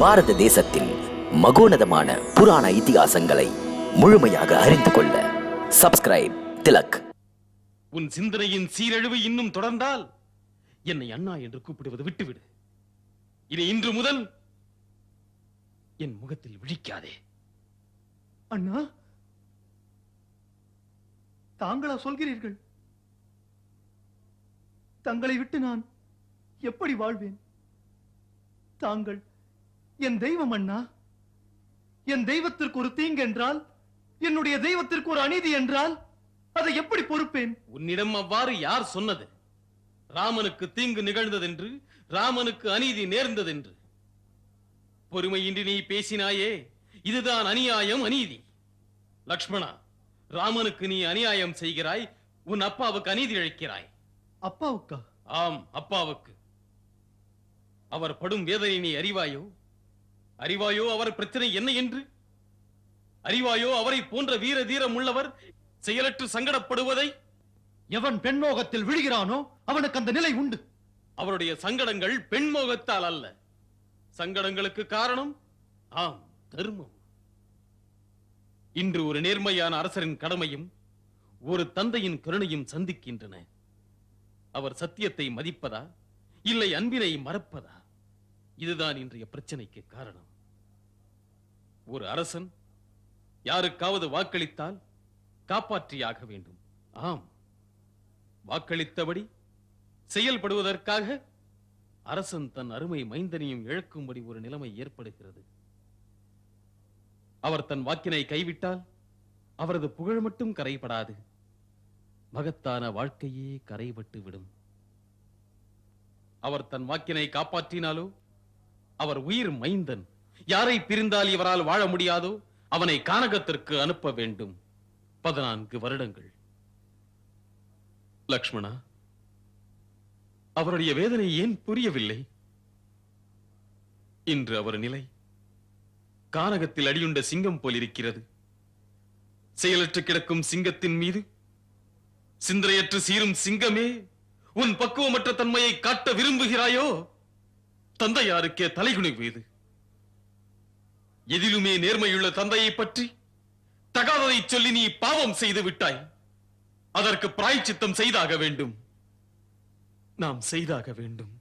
பாரத தேசத்தின் மகோனதமான புராண இதிகாசங்களை முழுமையாக அறிந்து கொள்ள சப்ஸ்கிரைப் திலக். உன் சிந்தனையின் சீரழிவு இன்னும் தொடர்ந்தால் என்னை அண்ணா என்று கூப்பிடுவது விட்டுவிடு. இனி இன்று முதல் என் முகத்தில் விழிக்காதே. அண்ணா தாங்களா சொல்கிறீர்கள்? தங்களை விட்டு நான் எப்படி வாழ்வேன்? தாங்கள் என் தெய்வம் அண்ணா. என் தெய்வத்திற்கு ஒரு தீங்கு என்றால் என்னுடைய தெய்வத்திற்கு ஒரு அநீதி என்றால் அதை எப்படி பொறுப்பேன்? உன்னிடம் அவ்வாறு யார் சொன்னது? ராமனுக்கு தீங்கு நிகழ்ந்ததென்று ராமனுக்கு அநீதி நேர்ந்ததென்று. பொறுமையின்றி நீ பேசினாயே இதுதான் அநியாயம் அநீதி. லக்ஷ்மணா ராமனுக்கு நீ அநியாயம் செய்கிறாய் உன் அப்பாவுக்கு அநீதி இழைக்கிறாய் அப்பாவுக்கா? ஆம் அப்பாவுக்கு. அவர் படும் வேதனை நீ அறிவாயோ? அறிவாயோ அவர் பிரச்சனை என்ன என்று? அறிவாயோ அவரை போன்ற வீர தீரம் உள்ளவர் செயலற்று சங்கடப்படுவதை எவன் பெண்மோகத்தில் விழுகிறானோ அவனுக்கு அந்த நிலை உண்டு. அவருடைய சங்கடங்கள் பெண்மோகத்தால் அல்ல. சங்கடங்களுக்கு காரணம் ஆம் தர்மம். இன்று ஒரு நேர்மையான அரசரின் கடமையும் ஒரு தந்தையின் கருணையும் சந்திக்கின்றன. அவர் சத்தியத்தை மதிப்பதா? இல்லை அன்பினை மறப்பதா? இதுதான் இன்றைய பிரச்சனைக்கு காரணம். ஒரு அரசன் யாருக்காவது வாக்களித்தால் காப்பாற்றியாக வேண்டும். ஆம். வாக்களித்தபடி செயல்படுவதற்காக அரசன் தன் அருமை மைந்தனையும் இழக்கும்படி ஒரு நிலைமை ஏற்படுகிறது. அவர் தன் வாக்கினை கைவிட்டால் அவரது புகழ் மட்டும் கரைபடாது. மகத்தான வாழ்க்கையே கரைபட்டு விடும் அவர் தன் வாக்கினை காப்பாற்றினாலோ அவர் உயிர் மைந்தன். யாரை பிரிந்தால் இவரால் வாழ முடியாதோ அவனை கானகத்திற்கு அனுப்ப வேண்டும். பதினான்கு வருடங்கள். லக்ஷ்மணா அவருடைய வேதனை ஏன் புரியவில்லை? இன்று அவர் நிலை. கானகத்தில் அடியுண்ட சிங்கம் போல் இருக்கிறது செயலற்று கிடக்கும் சிங்கத்தின் மீது சிந்தனையற்று சீரும் சிங்கமே உன் பக்குவமற்ற தன்மையை காட்ட விரும்புகிறாயோ? தந்தையாருக்கே தலைகுனிவு எதிலுமே நேர்மையுள்ள தந்தையை பற்றி தகாததை சொல்லி நீ பாவம் செய்து விட்டாய். அதற்கு பிராய்ச்சித்தம் செய்தாக வேண்டும். நாம் செய்தாக வேண்டும்.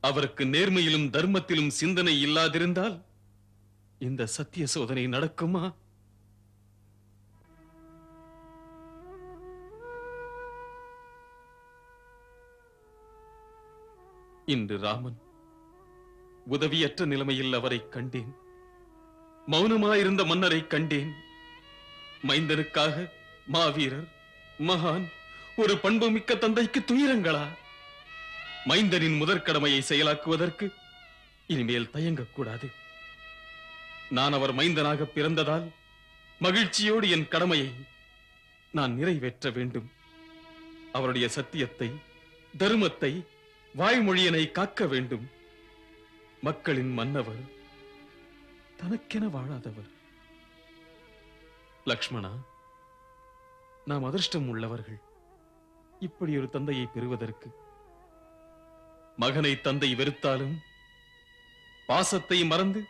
அவருக்கு நேர்மையிலும் தர்மத்திலும் சிந்தனை இல்லாதிருந்தால் இந்த சத்திய சோதனை நடக்குமா? இன்று ராமன் உதவியற்ற நிலைமையில் அவரை கண்டேன். மௌனமாயிருந்த மன்னரை கண்டேன். மைந்தனுக்காக மாவீரர் மகான் ஒரு பண்புமிக்க தந்தைக்கு துயரங்களா? மைந்தனின் முதற்கடமையை செயலாக்குவதற்கு இனிமேல் தயங்கக்கூடாது. நான் அவர் மைந்தனாக பிறந்ததால் மகிழ்ச்சியோடு என் கடமையை நான் நிறைவேற்ற வேண்டும். அவருடைய சத்தியத்தை தர்மத்தை வாய்மொழியனை காக்க வேண்டும். மக்களின் மன்னவர் தனக்கென வாழாதவர். லக்ஷ்மணா நாம் அதிர்ஷ்டம் உள்ளவர்கள். இப்படி ஒரு தந்தையை பெறுவதற்கு மகனை தந்தை வெறுத்தாலும் பாசத்தை மறந்து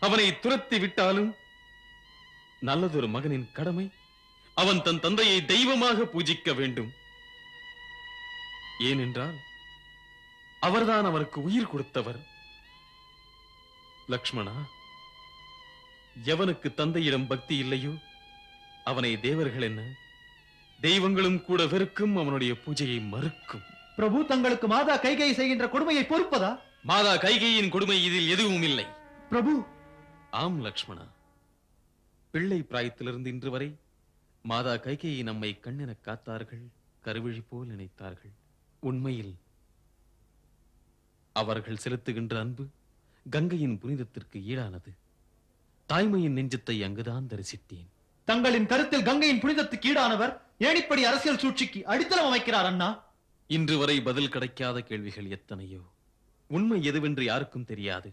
அவனை துரத்தி விட்டாலும் நல்லதொரு மகனின் கடமை அவன் தன் தந்தையை தெய்வமாக பூஜிக்க வேண்டும். ஏனென்றால் அவர்தான் அவருக்கு உயிர் கொடுத்தவர். லக்ஷ்மணா எவனுக்கு தந்தையிடம் பக்தி இல்லையோ அவனை தேவர்கள் என்ன? தெய்வங்களும் கூட வெறுக்கும் அவனுடைய பூஜையை மறுக்கும். பிரபு தங்களுக்கு மாதா கைகை செய்கின்ற கொடுமையை பொறுப்பதா? மாதா கைகையின் கொடுமை இதில் எதுவும் இல்லை. பிரபு! ஆம் லக்ஷ்மணா. பிள்ளை பிராயத்திலிருந்து இன்று வரை மாதா கைகையை நம்மை கண்ணென காத்தார்கள் கருவிழி போல் நினைத்தார்கள். உண்மையில் அவர்கள் செலுத்துகின்ற அன்பு கங்கையின் புனிதத்திற்கு ஈடானது. தாய்மையின் நெஞ்சத்தை அங்குதான் தரிசித்தேன். தங்களின் கருத்தில் கங்கையின் புனிதத்துக்கு ஈடானவர் ஏணிப்படி அரசியல் சூழ்ச்சிக்கு அடித்தளம் அமைக்கிறார் அண்ணா. இன்று வரை பதில் கிடைக்காத கேள்விகள் எத்தனையோ? உண்மை எதுவென்று யாருக்கும் தெரியாது.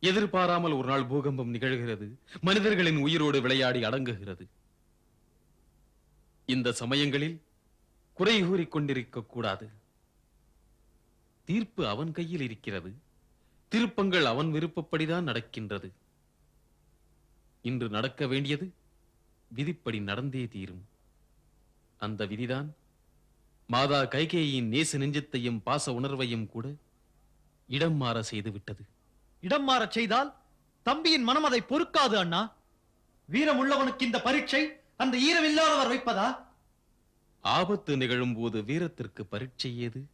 எதிர்பாராமல் ஒரு நாள் பூகம்பம் நிகழ்கிறது. மனிதர்களின் உயிரோடு விளையாடி அடங்குகிறது. இந்த சமயங்களில் குறை கூறிக் கொண்டிருக்க கூடாது. தீர்ப்பு அவன் கையில் இருக்கிறது. திருப்பங்கள் அவன் விருப்பப்படிதான் நடக்கின்றது. இன்று நடக்க வேண்டியது விதிப்படி நடந்தே தீரும். அந்த விதிதான் மாதா கைகேயின் நேச நெஞ்சத்தையும் பாச உணர்வையும் கூட இடம் மாற செய்து விட்டது. இடம் மாறச் செய்தால் தம்பியின் மனம் அதை பொறுக்காது அண்ணா. வீரம் உள்ளவனுக்கு இந்த பரீட்சை அந்த ஈரமில்லாதவர் வைப்பதா? ஆபத்து நிகழும் போது வீரத்திற்கு பரீட்சை ஏது?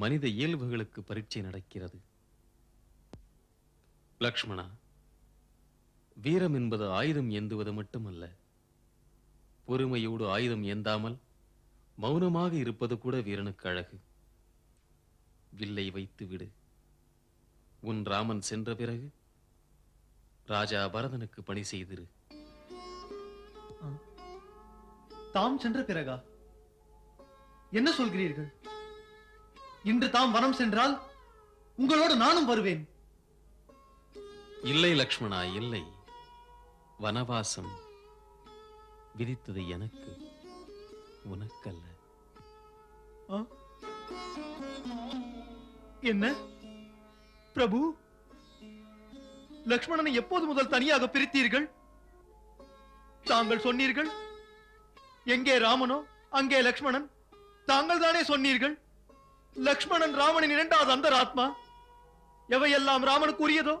மனித இயல்புகளுக்கு பரீட்சை நடக்கிறது. லக்ஷ்மணா வீரம் என்பது ஆயுதம் ஏந்துவது மட்டுமல்ல. பொறுமையோடு ஆயுதம் ஏந்தாமல் மௌனமாக இருப்பது கூட வீரனுக்கு அழகு. வில்லை வைத்து விடு. உன் ராமன் சென்ற பிறகு ராஜா பரதனுக்கு பணி செய்திரு. தாம் சென்ற பிறகா? என்ன சொல்கிறீர்கள்? இன்று தாம் வனம் சென்றால் உங்களோடு நானும் வருவேன். இல்லை லக்ஷ்மணா இல்லை. வனவாசம் விதித்தது எனக்கு உனக்கல்ல? என்ன? பிரபு லக்ஷ்மணனை எப்போது முதல் தனியாக பிரித்தீர்கள்? தாங்கள் சொன்னீர்கள் எங்கே ராமனோ அங்கே லக்ஷ்மணன் தாங்கள் தானே சொன்னீர்கள்? லக்ஷ்மணன் ராமனின் இரண்டாவது அந்தராத்மா. எவையெல்லாம் ராமனுக்கு உரியதோ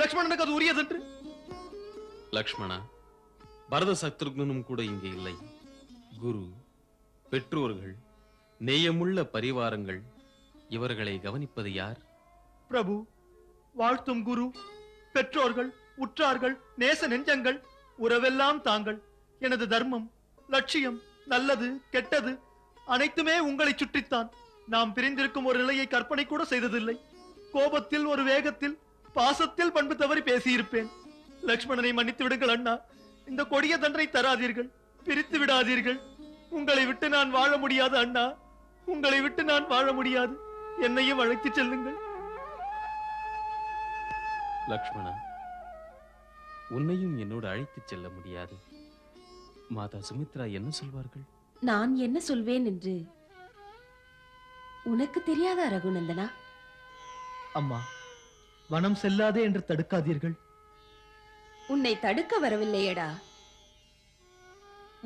லக்ஷ்மணனுக்கு அது உரியதென்று லக்ஷ்மணா பரத சத்ருக்னனும் கூட இங்கே இல்லை. குரு பெற்றோர்கள் நேயமுள்ள பரிவாரங்கள் இவர்களை கவனிப்பது யார்? பிரபு வாழ்த்தும் குரு பெற்றோர்கள் உற்றார்கள் நேச நெஞ்சங்கள் உறவெல்லாம் தாங்கள். எனது தர்மம் லட்சியம் நல்லது கெட்டது அனைத்துமே உங்களை சுற்றித்தான். நாம் பிரிந்திருக்கும் ஒரு நிலையை கற்பனை கூட செய்ததில்லை. கோபத்தில் ஒரு வேகத்தில் பாசத்தில் பண்பு தவறி பேசியிருப்பேன். லக்ஷ்மணனை மன்னித்து விடுங்கள் அண்ணா. இந்த கொடிய தண்டனை தராதீர்கள். பிரித்து விடாதீர்கள். உங்களை விட்டு நான் வாழ முடியாது அண்ணா. உங்களை விட்டு நான் வாழ முடியாது. என்னையும் அழைத்துச் செல்லுங்கள். லக்ஷ்மணா உன்னையும் என்னோடு அழைத்துச் செல்ல முடியாது. மாதா சுமித்ரா என்ன சொல்வார்கள்? நான் என்ன சொல்வேன் என்று உனக்கு தெரியாதா ரகுநந்தனா? அம்மா வனம் செல்லாதே என்று தடுக்காதீர்கள். உன்னை தடுக்க வரவில்லையடா.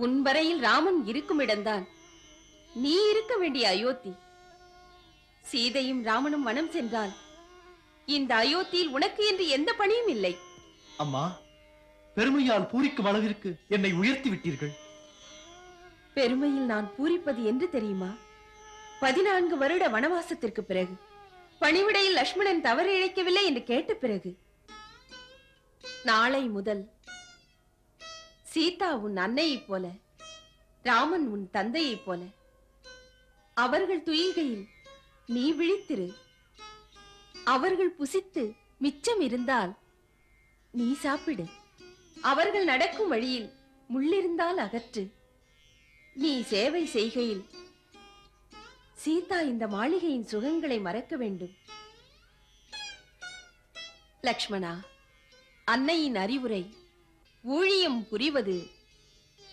உன் வரையில் ராமன் இருக்கும் இடம்தான் நீ இருக்க வேண்டிய அயோத்தி. சீதையும் ராமனும் வனம் சென்றால் இந்த அயோத்தியில் உனக்கு என்று எந்த பணியும் இல்லை. அம்மா பெருமையால் பூரிக்கும் அளவிற்கு என்னை உயர்த்தி விட்டீர்கள். பெருமையில் நான் பூரிப்பது என்று தெரியுமா? பதினான்கு வருட வனவாசத்திற்கு பிறகு பணிவிடையில் லக்ஷ்மணன் தவறு இழைக்கவில்லை என்று கேட்ட பிறகு நாளை முதல் சீதா உன் அன்னையைப் போல ராமன் உன் தந்தையைப் போல அவர்கள் துயில்கையில் நீ விழித்திரு. அவர்கள் புசித்து மிச்சம் இருந்தால் நீ சாப்பிடு. அவர்கள் நடக்கும் வழியில் முள்ளிருந்தால் அகற்று. நீ சேவை செய்கையில் சீதா இந்த மாளிகையின் சுகங்களை மறக்க வேண்டும். லக்ஷ்மணா அன்னையின் அறிவுரை ஊழியம் புரிவது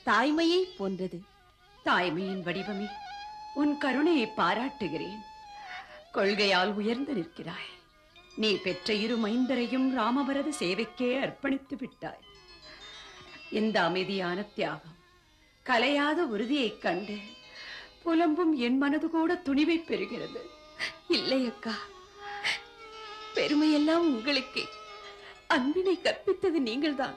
தாய்மையை போன்றது. தாய்மையின் வடிவமே உன் கருணையை பாராட்டுகிறேன். கொள்கையால் உயர்ந்து நிற்கிறாய். நீ பெற்ற இரு மைந்தரையும் ராமவரது சேவைக்கே அர்ப்பணித்து விட்டாய். இந்த அமைதியான தியாகம் கலையாத உறுதியைக் கண்டு புலம்பும் என் மனது கூட துணிவை பெறுகிறது. இல்லை அக்கா. பெருமையெல்லாம் உங்களுக்கு. அன்பினை கற்பித்தது நீங்கள்தான்.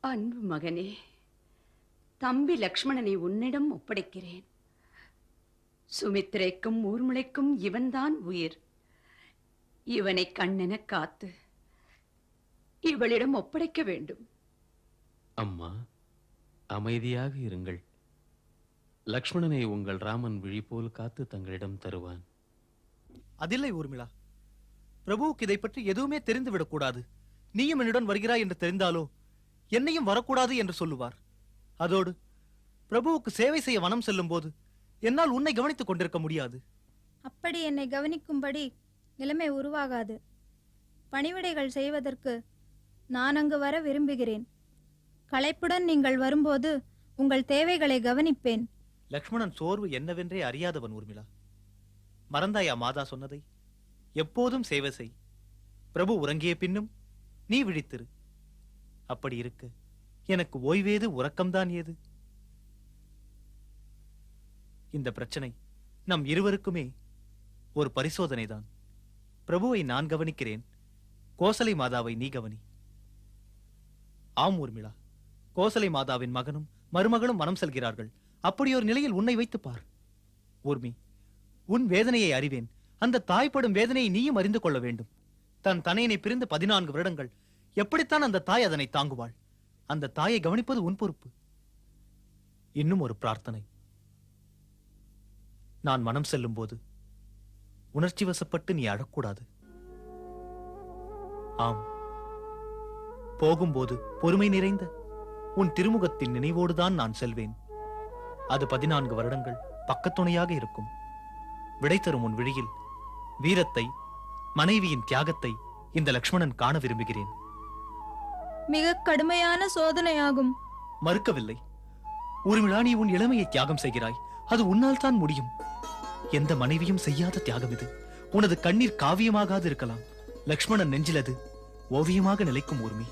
அன்பு மகனே தம்பி லக்ஷ்மணனை உன்னிடம் ஒப்படைக்கிறேன். சுமித்திரைக்கும் ஊர்முளைக்கும் இவன்தான் உயிர். இவனை கண்ணென காத்து இவளிடம் ஒப்படைக்க வேண்டும். அம்மா அமைதியாக இருங்கள். லக்ஷ்மணனை உங்கள் ராமன் விழி போல் காத்து தங்களிடம் தருவான். அதில்லை ஊர்மிளா. பிரபுவுக்கு இதை பற்றி எதுவுமே தெரிந்து விடக்கூடாது நீயும் என்னுடன் வருகிறாய் என்று தெரிந்தாலோ? என்னையும் வரக்கூடாது என்று சொல்லுவார். அதோடு பிரபுவுக்கு சேவை செய்ய வனம் செல்லும் போது என்னால் உன்னை கவனித்துக் கொண்டிருக்க முடியாது. அப்படி என்னை கவனிக்கும்படி நிலைமை உருவாகாது. பணிவிடைகள் செய்வதற்கு நான் அங்கு வர விரும்புகிறேன். களைப்புடன் நீங்கள் வரும்போது உங்கள் தேவைகளை கவனிப்பேன். லக்ஷ்மணன் சோர்வு என்னவென்றே அறியாதவன் ஊர்மிளா. மறந்தாயா மாதா சொன்னதை? எப்போதும் சேவை செய். பிரபு உறங்கிய பின்னும் நீ விழித்திரு. அப்படி இருக்க எனக்கு ஓய்வேது உறக்கம்தான் ஏது? இந்த பிரச்சனை நம் இருவருக்குமே ஒரு பரிசோதனைதான். பிரபுவை நான் கவனிக்கிறேன். கோசலை மாதாவை நீ கவனி. ஆம் ஊர்மிளா. கோசலை மாதாவின் மகனும் மருமகளும் மனம் செல்கிறார்கள். அப்படி ஒரு நிலையில் உன்னை வைத்துப் பார். ஊர்மி உன் வேதனையை அறிவேன். அந்த தாய்ப்படும் வேதனையை நீயும் அறிந்து கொள்ள வேண்டும். தன் தனையனை பிரிந்து பதினான்கு வருடங்கள். எப்படித்தான் அந்த தாய் அதனை தாங்குவாள்? அந்த தாயை கவனிப்பது உன் பொறுப்பு. இன்னும் ஒரு பிரார்த்தனை. நான் மனம் செல்லும் போது உணர்ச்சி வசப்பட்டு நீ அழக்கூடாது. ஆம். போகும்போது பொறுமை நிறைந்த உன் திருமுகத்தின் நினைவோடுதான் நான் செல்வேன். அது பதினான்கு வருடங்கள் பக்கத்துணையாக இருக்கும். விடை தரும் உன் விழியில் வீரத்தை மனைவியின் தியாகத்தை இந்த லக்ஷ்மணன் காண விரும்புகிறேன். மிக கடுமையான சோதனையாகும். மறுக்கவில்லை. ஊர்மிளா நீ உன் இளமையை தியாகம் செய்கிறாய். அது உன்னால் தான் முடியும். எந்த மனைவியும் செய்யாத தியாகம் இது. உனது கண்ணீர் காவியமாகாது இருக்கலாம். லக்ஷ்மணன் நெஞ்சில் அது ஓவியமாக நிலைக்கும் ஊர்மி.